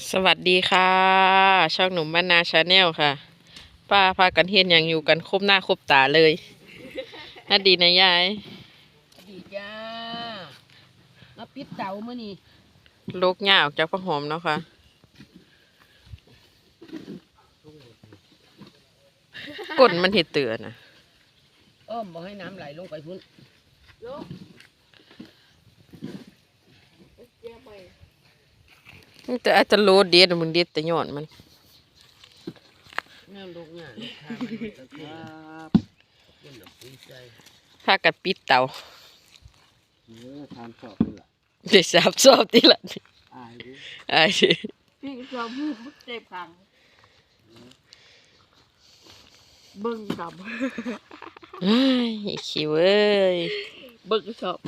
สวัสดีค่ะ ช่องหนุ่มบ้านนาชาแนลค่ะ ป้าพากันเฮียนอย่างอยู่กันครบหน้าครบตาเลยน่าดีนะยายดีจ้ามาปิดเตามื่อนี้ลูกหญ้าออกจากผ้าหอมเนาะค่ะก้นมันเห็ดเตือนนะอ้อมบอกให้น้ำไหลลงไปพุ่นลง แต่อาจจะโลดเด็ดมึงเด็ดแต่ยอดมันน้ำลงงานลูกค้ามันก็ครับเย็นดอกดีใจพากันปิดเตาเออทานสอบนี่แหละเดี๋ยวสาบซอบที่ละอายดิไอ้พี่ชอบพูดเจ็บขังเบิ้งกับไอ้คิวเอ้ยเบิ้งชอบ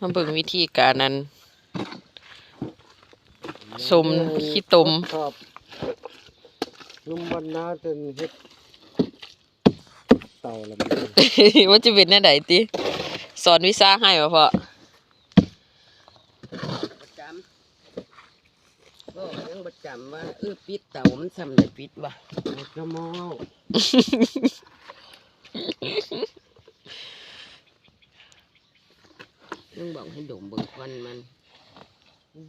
มาเบิ่งวิธีการนั้น สมขี้ตมสอบลุมบรรณาจนเฮ็ดเต่าละมันว่าจะเป็นแน่ใดติสอนวิชาให้บ่พ่อประจำก็ยังประจำว่าเออปิดเตามันทำได้ปิดวะมันก็มองนึงบอกให้ดมเบิ้งควันมัน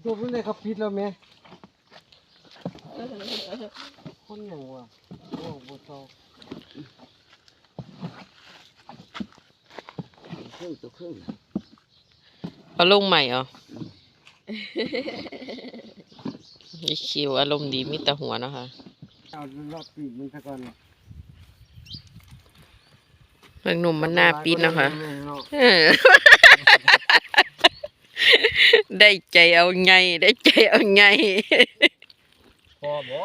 ดูเพิ่นได้ครับพิษแล้วแม่คนหยังวะโอ้บ่เศร้าเครื่องตัวเครื่องน่ะเอาลงใหม่เหรอไอ้คิวอารมณ์ดีมีแต่หัวเนาะค่ะเอารอบปีกมันซะก่อนเรื่องหนุ่มมันหน้าปีนเนาะค่ะเออ ได้ใจเอาไง ได้ใจเอาไง พอบ่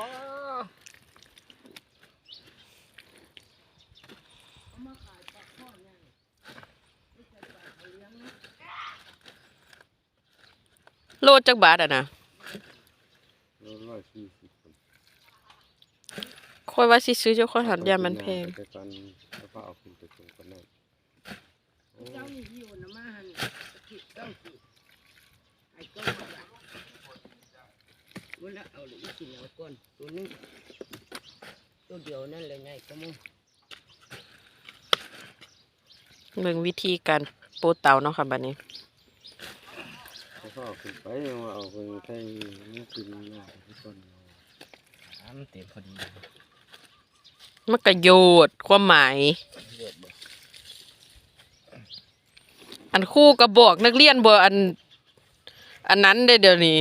โลดจักบาทอะนะร้อยสี่สิบคนค่อยว่าสิซื้อเจ้าค่อยหันยามันแพง ไปตอนแล้วก็เอาขึ้นไปตรงกันนั่นโอ้ เจ้านี่อยู่นะมาหันผิดเก้าสิไอ้ก้อนมาละวันละเอาเลยอีกกินเอาก้อนตัวนึงตัวเดียวนั่นเลยไงก็มึงเบิ่งวิธีการโปะเตาเนาะค่ะบัดนี้แล้วก็เอาขึ้นไปเอาเอาไปใส่นี่กินหน่อยทุกคนน้ำเต็มพอดีมันกระโยดความหมาย อันครู่ก็บอกนักเรียนบ่อัน อันนั้นได้เดี๋ยวนี้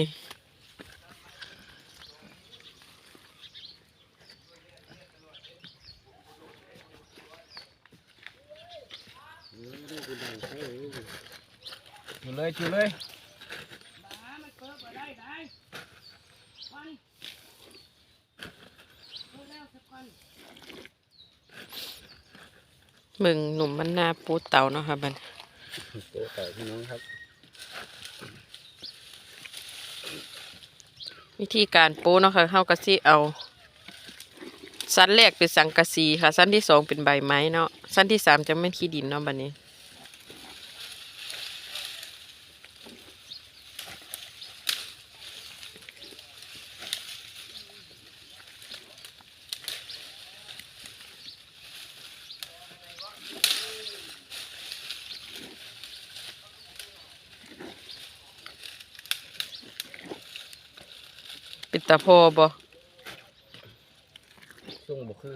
ชูเลยชูเลยเบิ่งหนุ่มมันหน้าปะเต่าเนาะค่ะบัดตัวเต่าพี่น้องครับ วิธีการปูเนาะค่ะเฮาก็สิเอา สั้นแรกเป็นสังกะสีค่ะ สั้นที่สองเป็นใบไม้เนาะสั้นที่สามจะเป็นขี้ดินเนาะบัดนี้ เป็นตาพอบ่ส่งบ่คือ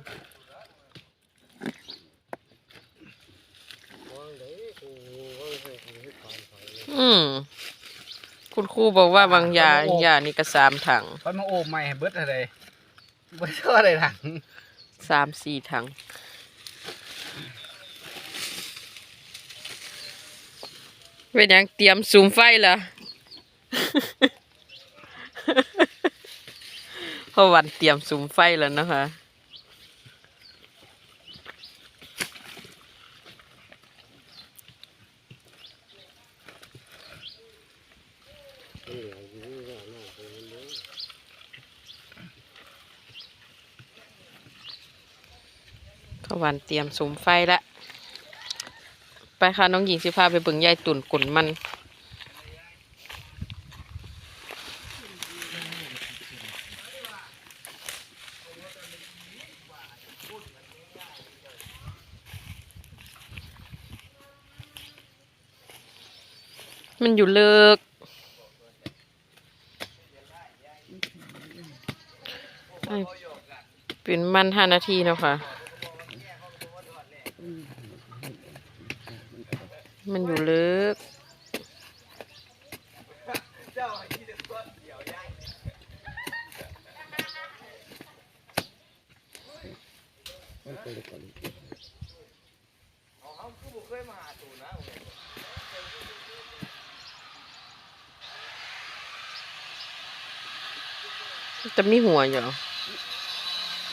อืมคุณครูบอกว่าบางยายานี่ก็สามถังค่อยมาโอบใหม่ให้เบิดอะไรเบิดเท่าอะไรถังสามสี่ถังเป็นหยังเตรียมสูมไฟเหรอ พอวันเตรียมสูมไฟแล้วนะคะพอวันเตรียมสูมไฟแล้วไปค่ะน้องหญิงสิพาไปบิ่งยายตุ่นกุ่นมัน มันอยู่เลิกไอ้เป็นมันห้านาทีแล้วค่ะ มันอยู่เลิกมันก็เลยก่อน จะมีหัวอยู่เหรอ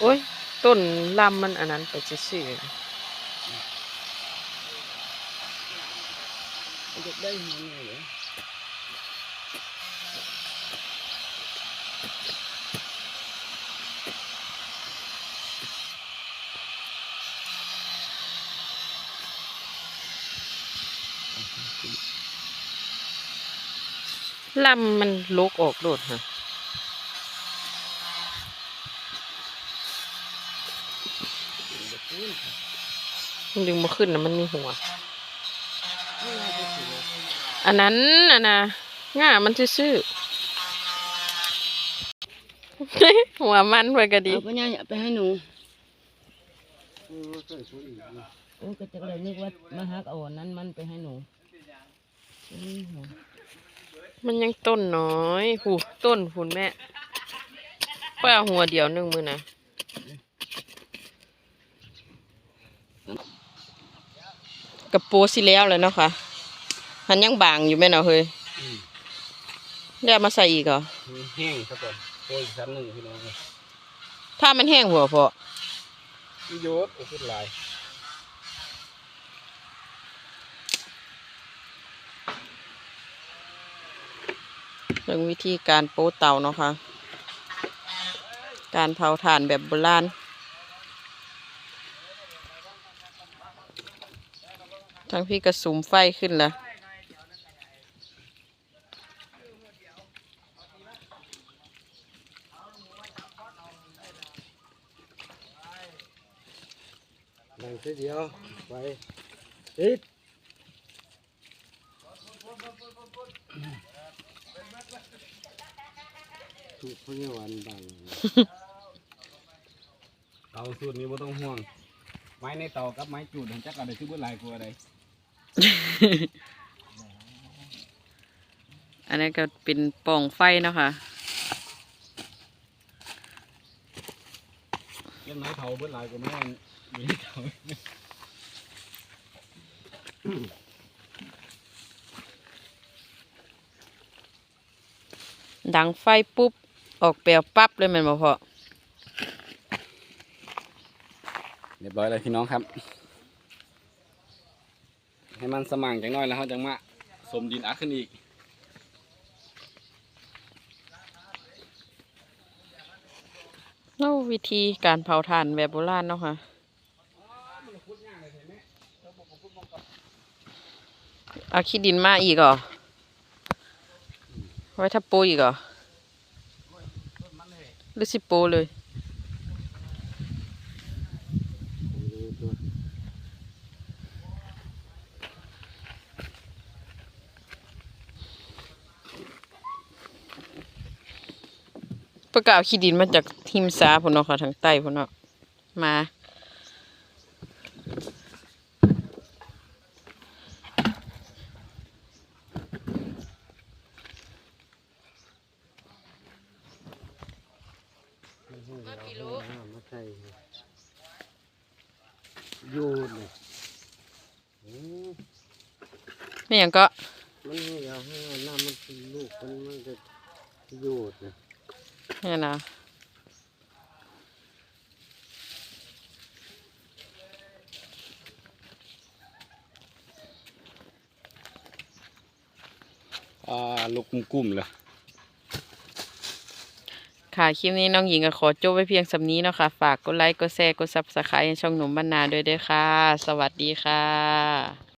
โอ้ย ต้นลำมันอันนั้นไปซื่อมันจะได้หัวหน่อยเหรอๆลำมันลุกออกโดดค่ะ มันดึงมาขึ้นนะมันมีหัวไม่น่าจะถึงเลยอันนั้นอันน่ะง่ามันซื่อๆหัวมันไปก็ดีเอาไปย่าเอาไปให้หนูเออใส่ตัวอีกนะโอ้ก็จะเลยนึกว่ามาฮักเอาอันนั้นมันไปให้หนูอืมหัวมันยังต้นน้อยหูต้นหุ่นแม่ป้าหัวเดียวหนึ่งมือนะ กระโปรงสิแล้วเลยเนาะค่ะมันยังบางอยู่แม่เนาะเฮ้ยแล้วมาใส่อีกเหรอแห้งซะก่อนโอ้ยชั้นหนึ่งพี่น้องถ้ามันแห้งหัวพอพี่โยศก็ขึ้นลายเรื่องวิธีการโป๊เตาเนาะค่ะ การเผาถ่านแบบโบราณ ทั้งพี่กระสุมไฟขึ้นแล้วหลังทีเดียวไปติดถูกพญาวันบังเตาสูตรนี้บ่ต้องห่วง ไม้ในเตากับไม้จูดจักอะไรที่บ่หลายกว่าใด อันนี้ก็เป็นป่องไฟนะคะเล่นไม้เผาเบิดหลายกว่าไม้อยู่ในเตาดังไฟปุ๊บ ออกเปลวปั๊บเลยแมันบ่พอเรียบร้อยแล้วพี่น้องครับ ให้มันสม่างจังน้อยแล้วเขาจังมาสมดินอัดขึ้นอีกเล่าวิธีการเผาถ่านแบบโบราณเนาะค่ะเอาขี้ดินมาอีกเหรอไว้ทับปูอีกเหรอหรือสิปูเลย ประกาศขี้ดินมาจากทิมซาพุ่นเนาะค่ะทางใต้พุ่นเนาะมามาใส่โยูนเลยอืมไม่อย่างก็ มันให้เอาให้เอาน้ำมันเป็นลูกมันมันจะโยูดเลยเนี่ยนะอ่าลูกกุ้มๆเลยค่ะ คลิปนี้น้องหญิงก็ขอจบไว้เพียงสำนี้เนาะค่ะ ฝากกดไลค์ กดแชร์ กดซับสไครต์ช่องหนุ่มบ้านนาด้วยเด้วยค่ะ สวัสดีค่ะ